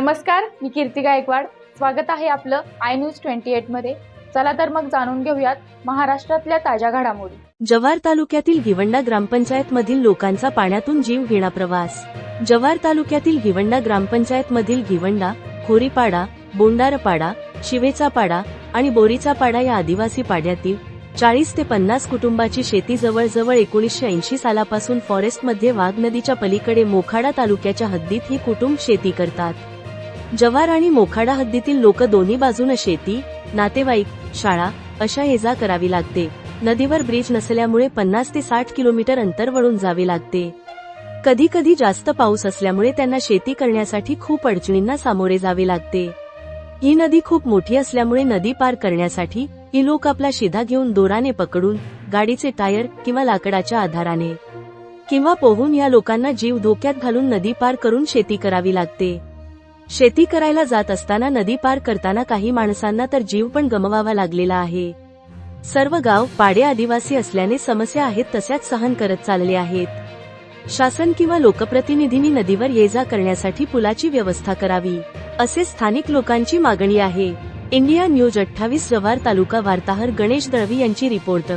नमस्कार मी कीर्ती गायकवाड. स्वागत आहे आपलं आय न्यूज ट्वेंटी एटमध्ये. चला तर मग जाणून घेऊयात महाराष्ट्रातल्या ताज्या घडामोडी. जव्हार तालुक्यातील भिवंडा ग्रामपंचायत मधील लोकांचा पाण्यातून जीव घेणा प्रवास. जव्हार तालुक्यातील भिवंडा ग्रामपंचायत मधील गिवंडा खोरीपाडा बोंडारपाडा शिवेचा पाडा आणि बोरीचा पाडा या आदिवासी पाड्यातील चाळीस ते पन्नास कुटुंबाची शेती जवळजवळ एकोणीसशे ऐंशी सालापासून फॉरेस्टमध्ये वाघ नदीच्या पलीकडे मोखाडा तालुक्याच्या हद्दीत ही कुटुंब शेती करतात. जव्हार आणि मोखाडा हद्दीतील लोक दोन्ही बाजूनं शेती नातेवाईक शाळा अशा ये जा करावी लागते. नदीवर ब्रिज नसल्यामुळे पन्नास ते साठ किलोमीटर अंतर वळून जावे लागते. कधी कधी जास्त पाऊस असल्यामुळे त्यांना शेती करण्यासाठी खूप अडचणींना सामोरे जावे लागते. ही नदी खूप मोठी असल्यामुळे नदी पार करण्यासाठी ही लोक आपला शिधा घेऊन दोराने पकडून गाडीचे टायर किंवा लाकडाच्या आधाराने किंवा पोहून या लोकांना जीव धोक्यात घालून नदी पार करून शेती करावी लागते. शेती करायला जात असताना नदी पार करताना काही माणसांना तर जीव पण गमवावा लागलेला आहे. सर्व गाव पाडे आदिवासी असल्याने समस्या आहेत तशाच सहन करत चालले आहेत. शासन किंवा लोकप्रतिनिधींनी नदीवर ये जा करण्यासाठी पुलाची व्यवस्था करावी असे स्थानिक लोकांची मागणी आहे. इंडिया न्यूज अठ्ठावीस रवार तालुका वार्ताहर गणेश दळवी यांची रिपोर्ट.